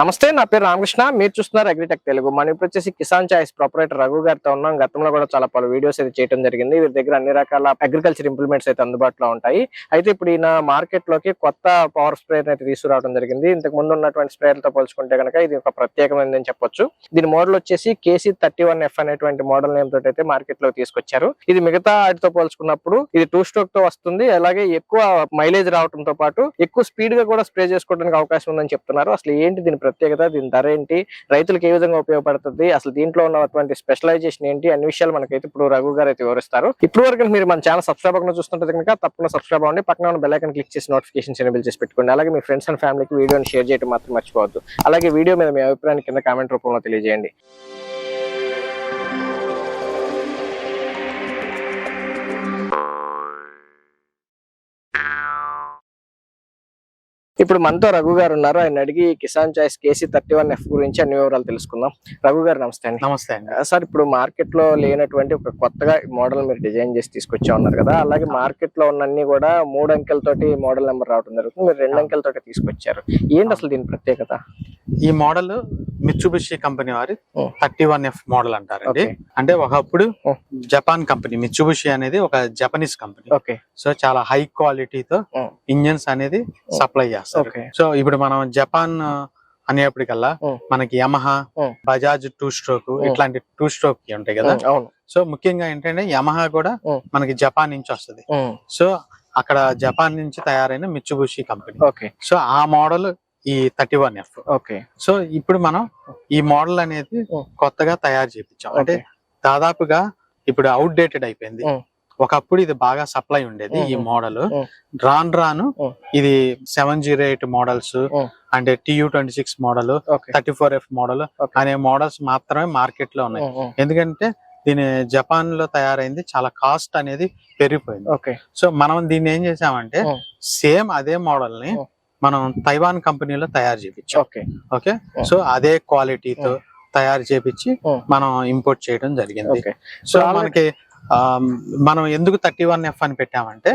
నమస్తే నా పేరు రామకృష్ణ. మీరు చూస్తున్నారు అగ్రిటెక్ తెలుగు. మనం ఇప్పుడు వచ్చేసి కిసాన్ చాయిస్ ప్రొపరేటర్ రఘు గారితో ఉన్నాం. గతంలో కూడా చాలా పలు వీడియోస్ అయితే చేయడం జరిగింది. వీరి దగ్గర అన్ని రకాల అగ్రికల్చర్ ఇంప్లిమెంట్స్ అయితే అందుబాటులో ఉంటాయి. అయితే ఇప్పుడు ఈయన మార్కెట్లోకి కొత్త పవర్ స్ప్రేయర్ అయితే తీసుకురావడం జరిగింది. ఇంతకు ముందు ఉన్నటువంటి స్ప్రేయర్లతో పోల్చుకుంటే కనుక ఇది ఒక ప్రత్యేకమైనది అని చెప్పొచ్చు. దీని మోడల్ వచ్చేసి కేసీ థర్టీ వన్ ఎఫ్ అనేటువంటి మోడల్ నేమ్ తోటి అయితే మార్కెట్లో తీసుకొచ్చారు. ఇది మిగతా వాటితో పోల్చుకున్నప్పుడు ఇది టూ స్ట్రోక్తో వస్తుంది. అలాగే ఎక్కువ మైలేజ్ రావడంతో పాటు ఎక్కువ స్పీడ్గా కూడా స్ప్రే చేసుకోవడానికి అవకాశం ఉందని చెప్తున్నారు. అసలు ఏంటి దీని ప్రత్యేకత దీని ధర ఏంటి రైతులకు ఏ విధంగా ఉపయోగపడుతుంది అసలు దీంట్లో ఉన్నటువంటి స్పెషలైజేషన్ ఏంటి అన్ని విషయాలు మనకైతే ఇప్పుడు రఘు గారు అయితే వివరిస్తారు. ఇప్పుడు వరకు మీరు మన ఛానల్ సబ్స్క్రైబ్ అవ్వకుండా చూస్తుంటే కనుక తప్పకుండా సబ్స్క్రైబ్ అవ్వండి. పక్కన ఉన్న బెల్ ఐకన్ క్లిక్ చేసి నోటిఫికేషన్ ఎనేబుల్ చేసి పెట్టుకోండి. అలాగే మీ ఫ్రెండ్స్ అండ్ ఫ్యామిలీకి వీడియోని షేర్ చేయడం మాత్రం మర్చిపోవద్దు. అలాగే వీడియో మీద మీ అభిప్రాయాన్ని కింద కామెంట్ రూపంలో తెలియజేయండి. ఇప్పుడు మనతో రఘు గారు ఉన్నారు. ఆయన అడిగి Kisan choice KC thirty one F గురించి అన్ని వివరాలు తెలుసుకుందాం. రఘు గారు నమస్తే అండి. నమస్తే అండి. సార్ ఇప్పుడు మార్కెట్లో లేనటువంటి ఒక కొత్తగా మోడల్ మీరు డిజైన్ చేసి తీసుకొచ్చా ఉన్నారు కదా. అలాగే మార్కెట్లో ఉన్న అన్ని కూడా మూడు అంకెలతోటి మోడల్ నెంబర్ రావడం జరుగుతుంది. మీరు రెండు అంకెలతోటి తీసుకొచ్చారు. ఏంటి అసలు దీని ప్రత్యేకత? ఈ మోడల్ మిత్సుబిషి కంపెనీ వారి. థర్టీ వన్ ఎఫ్ మోడల్ అంటారండి అంటే ఒకప్పుడు. జపాన్ కంపెనీ మిత్సుబిషి అనేది ఒక జపనీస్ కంపెనీ సో చాలా హై క్వాలిటీతో. ఇంజన్స్ అనేది సప్లై చేస్తారు సో ఇప్పుడు మనం జపాన్ అనేప్పటికల్లా. మనకి యమహా. Bajaj two stroke. ఇట్లాంటి టూ స్ట్రోక్ ఉంటాయి కదా సో ముఖ్యంగా ఏంటంటే యమహా కూడా. మనకి జపాన్ నుంచి వస్తుంది సో అక్కడ జపాన్ నుంచి తయారైన మిత్సుబిషి కంపెనీ సో ఆ మోడల్ ఈ thirty one F okay so ఇప్పుడు మనం ఈ మోడల్ అనేది. కొత్తగా తయారు చేపించాం అంటే దాదాపుగా ఇప్పుడు అవుట్ డేటెడ్ అయిపోయింది. ఒకప్పుడు ఇది బాగా సప్లై ఉండేది ఈ. మోడల్. రాను రాను. ఇది సెవెన్ జీరో ఎయిట్ మోడల్స్. అంటే TU twenty six model thirty four F model. అనే మోడల్స్ మాత్రమే మార్కెట్లో ఉన్నాయి ఎందుకంటే దీని జపాన్లో తయారైంది చాలా కాస్ట్ అనేది పెరిగిపోయింది ఓకే సో మనం దీన్ని ఏం చేసామంటే. సేమ్ అదే మోడల్ని. మనం తైవాన్ కంపెనీలో తయారు చేపించాం ఓకే ఓకే. సో అదే క్వాలిటీతో తయారు చేపించి. మనం ఇంపోర్ట్ చేయడం జరిగింది సో మనకి మనం ఎందుకు థర్టీ వన్ ఎఫ్ అని పెట్టామంటే.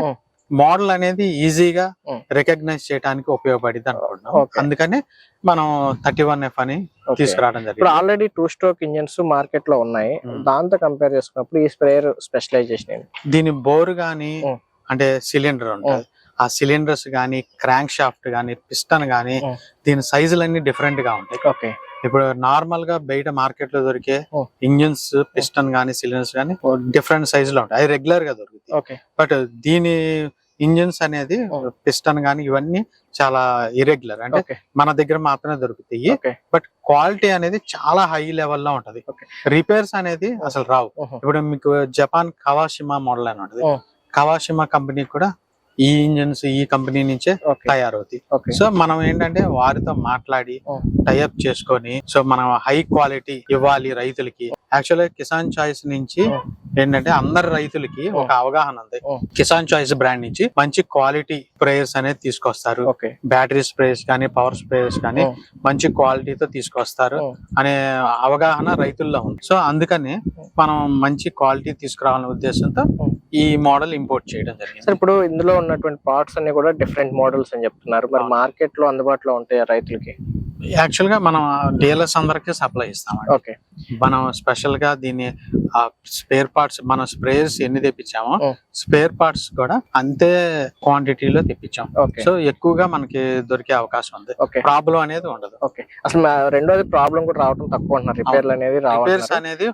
మోడల్ అనేది ఈజీగా. రికగ్నైజ్ చేయడానికి ఉపయోగపడింది అనుకుంటున్నాం. అందుకని మనం థర్టీ వన్ ఎఫ్ అని. తీసుకురావడం ఇప్పుడు జరిగింది ఆల్రెడీ టూ స్ట్రోక్ ఇంజన్స్ మార్కెట్లో ఉన్నాయి. దాంతో కంపేర్ చేసుకున్నప్పుడు ఈ స్ప్రేయర్ స్పెషలైజేషన్ దీని బోర్ గానీ. అంటే సిలిండర్ ఉంటుంది ఆ సిలిండర్స్ గానీ క్రాంక్ షాఫ్ట్ గానీ పిస్టన్ గానీ ఓ. దీని సైజులన్నీ డిఫరెంట్గా ఉంటాయి. ఓకే. ఇప్పుడు నార్మల్గా బయట మార్కెట్లో దొరికే. ఇంజిన్స్ పిస్టన్ గానీ సిలిండర్స్ గానీ డిఫరెంట్ సైజ్లో ఉంటాయి. అవి రెగ్యులర్గా దొరుకుతాయి. ఓకే. బట్ దీని ఇంజిన్స్ అనేది. పిస్టన్ గానీ ఇవన్నీ చాలా ఇరెగ్యులర్ అంటే మన దగ్గర మాత్రమే దొరుకుతాయి. బట్ క్వాలిటీ అనేది చాలా హై లెవెల్లో ఉంటది. రిపేర్స్ అనేది అసలు రావు. ఇప్పుడు మీకు జపాన్ కవాషిమా మోడల్ అని ఉంటుంది. కవాషిమా కంపెనీ కూడా ఈ ఇంజిన్స్ ఈ కంపెనీ నుంచే తయారవుతాయి సో మనం ఏంటంటే వారితో మాట్లాడి. టైఅప్ చేసుకొని సో మనం హై క్వాలిటీ ఇవ్వాలి రైతులకి యాక్చువల్గా కిసాన్ చాయిస్ నుంచి. ఏంటంటే అందరు రైతులకి. ఒక అవగాహన ఉంది. కిసాన్ చాయిస్ బ్రాండ్ నుంచి మంచి క్వాలిటీ స్ప్రేయర్స్ అనేది తీసుకొస్తారు బ్యాటరీ స్ప్రేయర్స్ కానీ పవర్ స్ప్రేయర్స్ కానీ. మంచి క్వాలిటీతో తీసుకొస్తారు. అనే అవగాహన రైతుల్లో ఉంది సో అందుకని మనం మంచి క్వాలిటీ తీసుకురావాలనే ఉద్దేశంతో. ఈ మోడల్ ఇంపోర్ట్ చేయడం సార్ జరిగింది ఇప్పుడు ఇందులో ఉన్నటువంటి పార్ట్స్ అన్ని కూడా డిఫరెంట్ మోడల్స్ అని చెప్తున్నారు. మరి. మార్కెట్లో అందుబాటులో ఉంటాయి రైతులకి? యాక్చువల్గా మనం డీలర్స్ అందరికి సప్లై ఇస్తామండి ఓకే. మనం స్పెషల్గా దీన్ని స్పేర్ పార్ట్స్ మన స్ప్రేయర్స్ ఎన్ని తెప్పించామో. స్పేర్ పార్ట్స్ కూడా అంతే క్వాంటిటీలో తెప్పించాం. సో ఎక్కువగా మనకి దొరికే అవకాశం ఉంది. ప్రాబ్లం అనేది ఉండదు. ఓకే. అసలు రెండోది ప్రాబ్లం కూడా రావడం తక్కువ అంటున్నారు. రిపేర్లు అనేది రిపేర్స్ అనేది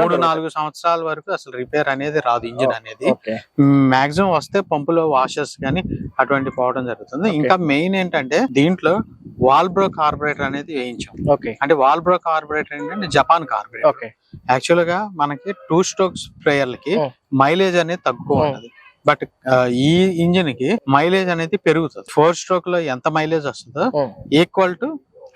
మూడు. నాలుగు సంవత్సరాల వరకు అసలు రిపేర్ అనేది రాదు ఇంజిన్ అనేది. మాక్సిమం వస్తే పంపులో వాషర్స్ కానీ అటువంటి పోవడం జరుగుతుంది. ఇంకా మెయిన్ ఏంటంటే దీంట్లో వాల్బ్రో కార్బొరేటర్ అనేది వేయించాం. ఓకే. అంటే వాల్బ్రో కార్బొరేటర్ ఏంటంటే జపాన్ కార్బొరేటర్ ఓకే. యాక్చువల్గా మనకి టూ స్ట్రోక్ స్ప్రేయర్లకి. మైలేజ్ అనేది తక్కువ. ఉంటది. బట్ ఈ ఇంజిన్కి మైలేజ్ అనేది పెరుగుతుంది. ఫోర్ స్ట్రోక్లో ఎంత మైలేజ్ వస్తుందో ఈక్వల్ టు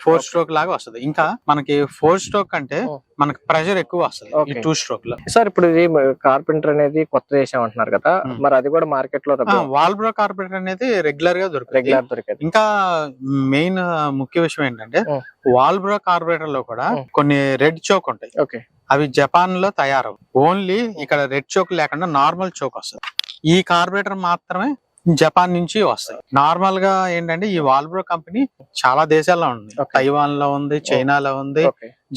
ఫోర్ స్ట్రోక్ లాగా వస్తుంది. ఇంకా మనకి ఫోర్ స్ట్రోక్ అంటే Oh. మనకి ప్రెషర్ ఎక్కువ వస్తుంది. టూ స్ట్రోక్లో. సార్ ఇప్పుడు ఇది కార్పెంటర్ అనేది కొత్త చేసాం అంటున్నారు కదా. Hmm. మరి అది కూడా మార్కెట్లో వాల్బ్రో కార్బొరేటర్ అనేది రెగ్యులర్గా దొరుకుతుంది. రెగ్యులర్ దొరికేది. ఇంకా మెయిన్ ముఖ్య విషయం ఏంటంటే. వాల్బ్రో కార్బొరేటర్లో కూడా Oh. కొన్ని రెడ్ చోక్ ఉంటాయి. ఓకే అవి జపాన్లో తయారవు. ఓన్లీ ఇక్కడ రెడ్ చోక్ లేకుండా నార్మల్ చోక్ వస్తుంది. ఈ కార్బొరేటర్ మాత్రమే జపాన్ నుంచి వస్తాయి నార్మల్గా ఏంటంటే ఈ వాల్బ్రో కంపెనీ చాలా దేశాల్లో ఉంది. తైవాన్లో ఉంది చైనాలో ఉంది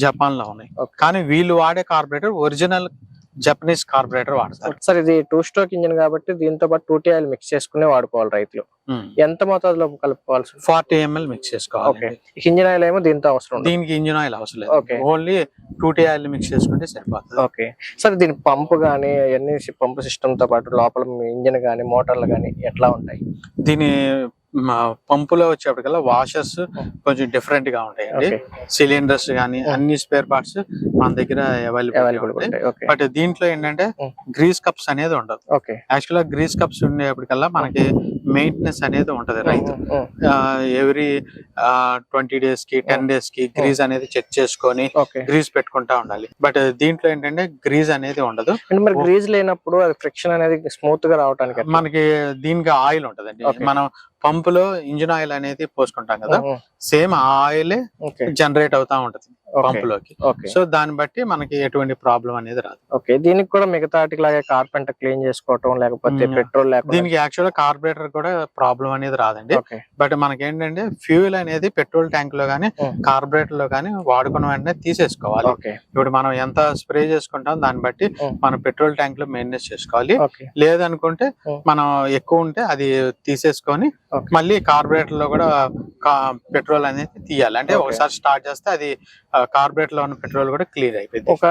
జపాన్లో ఉన్నాయి. కానీ వీళ్ళు వాడే కార్బొరేటర్ ఒరిజినల్ జపనీస్ కార్బొరేటర్ వాడతారు. సార్ ఇది టూ స్ట్రోక్ ఇంజిన్ కాబట్టి దీంతో పాటు టూ ఆయిల్ మిక్స్ చేసుకునే వాడుకోవాలి రైతులు. ఎంత మోతాదులో కలుపుకోవాల్సి ఫార్టీ ఎంఎల్ మిక్స్ చేసుకోవాలి ఇంజిన్ ఆయిల్ ఏమో దీంతో అవసరం దీనికి ఇంజిన్ ఆయిల్ అవసరం. లేదు. ఓన్లీ టూటీ ఆయిల్ మిక్స్ చేసుకుంటే సరిపోతుంది. ఓకే సార్ దీని పంపు గానీ అన్ని పంపు సిస్టమ్తో పాటు లోపల ఇంజిన్ గానీ మోటార్లు గానీ ఎట్లా ఉంటాయి? దీని పంపులో వచ్చేప్పటికల్లా వాషర్స్ కొంచెం డిఫరెంట్గా ఉంటాయండి. సిలిండర్స్ కానీ అన్ని స్పేర్ పార్ట్స్ మన దగ్గర అవైలబుల్ బట్ దీంట్లో ఏంటంటే. గ్రీస్ కప్స్ అనేది ఉండదు. యాక్చువల్గా గ్రీస్ కప్స్ ఉండేప్పటికల్లా మనకి మెయింటెనెన్స్ అనేది ఉంటది రైతు. ఎవ్రీ ట్వంటీ డేస్కి టెన్ డేస్కి గ్రీజ్ అనేది చెక్ చేసుకొని గ్రీజ్ పెట్టుకుంటా ఉండాలి. బట్ దీంట్లో ఏంటంటే గ్రీజ్ అనేది ఉండదు. మరి గ్రీజ్ లేనప్పుడు అది ఫ్రిక్షన్ అనేది స్మూత్గా రావడానికి? మనకి దీనికి ఆయిల్ ఉంటదండి. మనం పంపులో ఇంజిన్ ఆయిల్ అనేది పోసుకుంటాం కదా సేమ్ ఆ ఆయిల్ జనరేట్ అవుతా ఉంటది. పంపులోకి. ఓకే సో దాన్ని బట్టి మనకి ఎటువంటి ప్రాబ్లం అనేది రాదు. ఓకే దీనికి కూడా మిగతా లాగే కార్పెంటర్ క్లీన్ చేసుకోవటం లేకపోతే. పెట్రోల్ లేకుండా దీనికి యాక్చువల్ కార్బొరేటర్ కూడా ప్రాబ్లం అనేది రాదండి. బట్ మనకి ఏంటంటే ఫ్యూయల్ అనేది పెట్రోల్ ట్యాంక్లో గానీ ఉమ్. కార్బొరేటర్లో గానీ వాడుకున్న వెంటనే తీసేసుకోవాలి. ఇప్పుడు మనం ఎంత స్ప్రే చేసుకుంటాం దాన్ని బట్టి. మనం పెట్రోల్ ట్యాంక్లో మెయింటెనెన్స్ చేసుకోవాలి. లేదనుకుంటే. మనం ఎక్కువ ఉంటే అది తీసేసుకొని. మళ్ళీ కార్బొరేటర్లో కూడా పెట్రోల్ అనేది తీయాలి. అంటే. ఒకసారి స్టార్ట్ చేస్తే అది కార్బొరేటర్లో ఉన్న పెట్రోల్ కూడా క్లియర్ అయిపోయింది. ఒక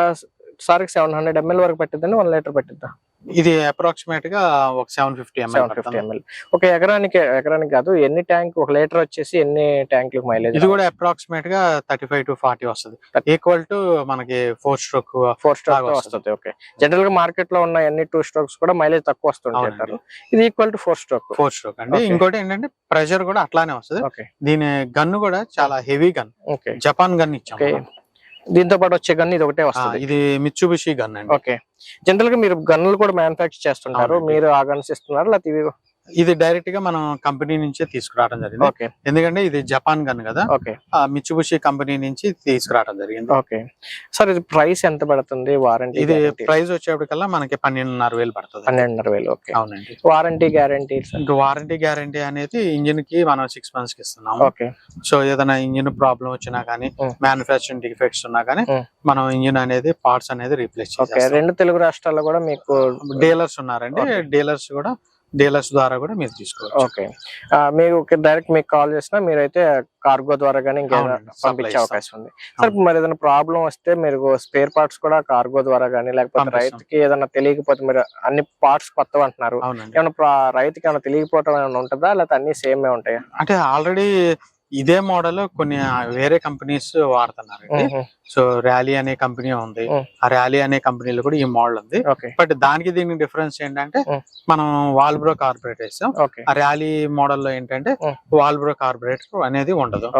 సారికి సెవెన్ హండ్రెడ్ ఎంఎల్ వరకు పట్టిద్దండి వన్ లీటర్ పట్టిద్దా? ఇది అప్రాక్సిమేట్గా ఒక seven fifty seven fifty ML ఒక ఎకరానికి ఎకరానికి కాదు ఎన్ని ట్యాంక్ ఒక లీటర్ వచ్చేసి ఎన్ని ట్యాంకులకు మైలేజ్ ఇది కూడా అప్రాక్సిమేట్గా థర్టీ ఫైవ్ టు ఫార్టీ వస్తుంది ఈక్వల్ టు మనకి ఫోర్ స్ట్రోక్ ఫోర్ స్ట్రోక్ వస్తుంది ఓకే జనరల్గా మార్కెట్లో ఉన్న ఎన్ని టూ స్ట్రోక్స్ కూడా మైలేజ్ తక్కువ. అంటారు ఇది equal to four stroke four stroke అండి. ఇంకోటి ఏంటంటే ప్రెషర్ కూడా అట్లానే వస్తుంది. ఓకే దీని గన్ కూడా చాలా heavy gun okay Japan gun ఇచ్చాం. దీంతో పాటు వచ్చే గన్ ఇది ఒకటే వస్తుంది. ఇది మిత్సుబిషి గన్ అండి. ఓకే. జనరల్గా మీరు గన్నులు కూడా మ్యానుఫాక్చర్ చేస్తుంటారు. మీరు ఆ గన్స్ ఇస్తున్నారు లేకపోతే ఇది డైరెక్ట్గా మనం కంపెనీ నుంచే తీసుకురావడం జరిగింది. ఎందుకంటే ఇది జపాన్ గన్ కదా. ఓకే. ఆ మిత్సుబిషి కంపెనీ నుంచి తీసుకురావడం జరిగింది. ఓకే. సార్ ఇది ప్రైస్ ఎంత పడుతుంది వారంటీ ఇది ప్రైస్ వచ్చేప్పటికల్లా మనకి పన్నెండున్నర వేలు పడుతుంది. పన్నెండున్నర వేలు ఓకే. అవునండి. వారంటీ గ్యారంటీ ఇంకా వారంటీ గ్యారంటీ అనేది ఇంజిన్కి మనం సిక్స్ మంత్స్కి ఇస్తున్నాము. ఓకే. సో ఏదైనా ఇంజిన్ ప్రాబ్లం వచ్చినా కానీ. మ్యానుఫాక్చరింగ్ డిఫెక్ట్స్ ఉన్నా కానీ. మనం ఇంజిన్ అనేది పార్ట్స్ అనేది రీప్లేస్ ఓకే. చేస్తాం రెండు తెలుగు రాష్ట్రాల్లో కూడా మీకు డీలర్స్ ఉన్నారండి. డీలర్స్ కూడా డీలర్స్ ద్వారా కూడా మీరు తీసుకోవచ్చు. ఓకే. మీరు డైరెక్ట్ మీకు కాల్ చేసినా మీరైతే కార్గో ద్వారా కానీ ఇంకేదైనా supply పంపించే. అవకాశం ఉంది. సార్ మరి ఏదైనా ప్రాబ్లం వస్తే మీరు స్పేర్ పార్ట్స్ కూడా కార్గో ద్వారా కానీ లేకపోతే. రైతుకి ఏదైనా తెలియకపోతే మీరు అన్ని పార్ట్స్ కొత్తవి అంటున్నారు ఏమైనా రైతుకి ఏమైనా తెలియకపోవటం ఏమైనా ఉంటుందా? లేకపోతే అన్ని సేమ్ ఉంటాయా? అంటే ఆల్రెడీ ఇదే మోడల్ కొన్ని వేరే కంపెనీస్ వాడుతున్నారండి. సో ర్యాలీ అనే కంపెనీ ఉంది. ఆ. ర్యాలీ అనే కంపెనీలో కూడా ఈ మోడల్ ఉంది. బట్ దానికి దీనికి డిఫరెన్స్ ఏంటంటే. మనం వాల్బ్రో కార్బొరేట్ వేస్తాం ఓకే. ఆ ర్యాలీ మోడల్లో ఏంటంటే. వాల్బ్రో కార్బొరేటర్ అనేది ఉండదు.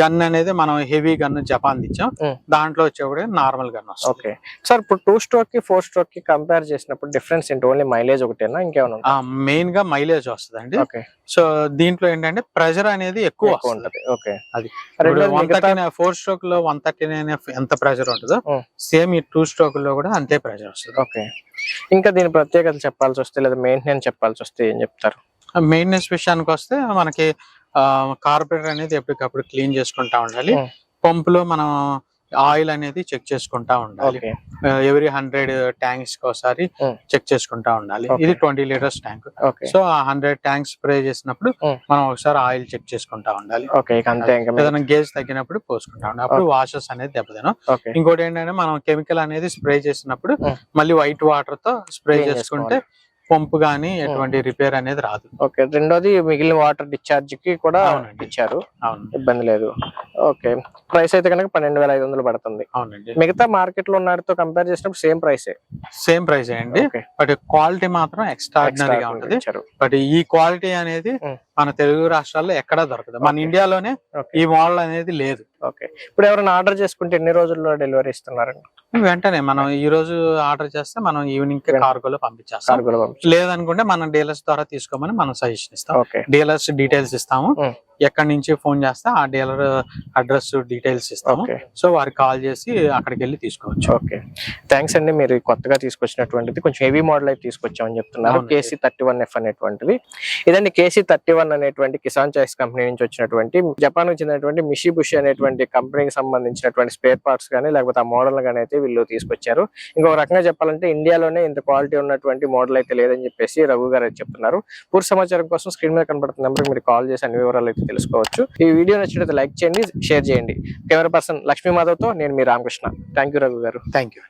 గన్ అనేది మనం హెవీ గన్ జపాన్ ఇచ్చాం. దాంట్లో వచ్చేప్పుడు నార్మల్ గన్ వస్తుంది. ఓకే. సార్ ఇప్పుడు టూ స్ట్రోక్కి ఫోర్ స్ట్రోక్కి కంపేర్ చేసినప్పుడు డిఫరెన్స్ ఏంటి? ఓన్లీ మైలేజ్ ఒకటేనా? ఇంకేమైనా? మెయిన్గా మైలేజ్ వస్తుందండి. ఓకే. సో దీంట్లో ఏంటంటే ప్రెషర్ అనేది ఎక్కువ వస్తుంది. ఉంటది. ఓకే. అది. ఫోర్ స్ట్రోక్లో వన్ థర్టీ నైన్ ఎంత ప్రెషర్ ఉంటుందో. సేమ్ ఈ టూ స్ట్రోక్లో కూడా అంతే ప్రెషర్ వస్తుంది ఓకే ఇంకా దీని ప్రత్యేకత చెప్పాల్సి వస్తే లేదా మెయింటెనెన్స్ చెప్పాల్సి వస్తే ఏం చెప్తారు మెయింటెనెన్స్ విషయానికి వస్తే మనకి కార్బొరేటర్ అనేది ఎప్పటికప్పుడు క్లీన్ చేసుకుంటా ఉండాలి. పంపులో మనం ఆయిల్ అనేది చెక్ చేసుకుంటా ఉండాలి. ఎవరీ హండ్రెడ్ ట్యాంక్స్కి ఒకసారి. చెక్ చేసుకుంటా ఉండాలి. ఇది ట్వంటీ లీటర్స్ ట్యాంక్. సో ఆ హండ్రెడ్ ట్యాంక్స్ స్ప్రే చేసినప్పుడు. మనం ఒకసారి ఆయిల్ చెక్ చేసుకుంటా ఉండాలి. ఏదైనా గేజ్ తగ్గినప్పుడు పోసుకుంటా ఉండాలి. అప్పుడు వాషెస్ అనేది దెబ్బతినం ఇంకోటి ఏంటంటే మనం కెమికల్ అనేది స్ప్రే చేసినప్పుడు. మళ్ళీ వైట్ వాటర్తో స్ప్రే చేసుకుంటే పంపు గానీ ఎటువంటి రిపేర్ అనేది రాదు. ఓకే రెండోది మిగిలిన వాటర్ డిశ్చార్జ్కి కూడా అవునండి. ఇచ్చారు. అవును. ఇబ్బంది లేదు. ఓకే ప్రైస్ అయితే కనుక పన్నెండు వేల ఐదు వందలు పడుతుంది. అవునండి. మిగతా మార్కెట్లో ఉన్నతో కంపేర్ చేసినప్పుడు సేమ్ ప్రైసే సేమ్ ప్రైస్ అండి. బట్ క్వాలిటీ మాత్రం ఎక్స్ట్రాడినరీగా ఉంటది. బట్ ఈ క్వాలిటీ అనేది Mm. మన తెలుగు రాష్ట్రాల్లో ఎక్కడా దొరకదు. మన. ఇండియాలోనే ఈ మోడల్ అనేది లేదు. ఓకే. ఇప్పుడు ఎవరైనా ఆర్డర్ చేసుకుంటే ఎన్ని రోజుల్లో డెలివరీ ఇస్తున్నారండి? వెంటనే మనం ఈ రోజు ఆర్డర్ చేస్తే మనం ఈవినింగ్. కార్గోలో పంపించేస్తాం. లేదనుకుంటే మనం డీలర్స్ ద్వారా తీసుకోమని మనం సజెషన్ ఇస్తాం. ఓకే. డీలర్స్ డీటెయిల్స్ ఇస్తాము. ఎక్కడి నుంచి ఫోన్ చేస్తే ఆ డీలర్ అడ్రస్ డీటెయిల్స్ ఇస్తాము. ఓకే. సో వారికి కాల్ చేసి అక్కడికి వెళ్ళి తీసుకోవచ్చు. ఓకే. థ్యాంక్స్ అండి. మీరు కొత్తగా తీసుకొచ్చినటువంటిది. కొంచెం హెవీ మోడల్ అయితే తీసుకొచ్చామని చెప్తున్నారు. కేసీ థర్టీ వన్ ఎఫ్ అనేటువంటిది. ఇదండి కేసీ థర్టీ వన్ అనేటువంటి కిసాన్ చాయిస్ కంపెనీ నుంచి వచ్చినటువంటి జపాన్కి చెందినటువంటి మిషి బుషి అనేటువంటి కంపెనీకి సంబంధించినటువంటి స్పేర్ పార్ట్స్ కానీ లేకపోతే ఆ మోడల్ కానీ అయితే వీళ్ళు తీసుకొచ్చారు. ఇంకొక రకంగా చెప్పాలంటే ఇండియాలోనే ఇంత క్వాలిటీ ఉన్నటువంటి మోడల్ అయితే లేదని చెప్పేసి రఘు గారు అయితే చెప్తున్నారు. పూర్తి సమాచారం కోసం స్క్రీన్ మీద కనబడుతున్న నెంబర్ మీరు కాల్ చేసి అన్ని వివరాలు అయితే తెలుసుకోవచ్చు. ఈ వీడియో నచ్చినట్లయితే లైక్ చేయండి షేర్ చేయండి. కెమెరా పర్సన్ లక్ష్మీ మాధవ్తో నేను మీ Ramakrishna. Thank you Raghu garu. Thank you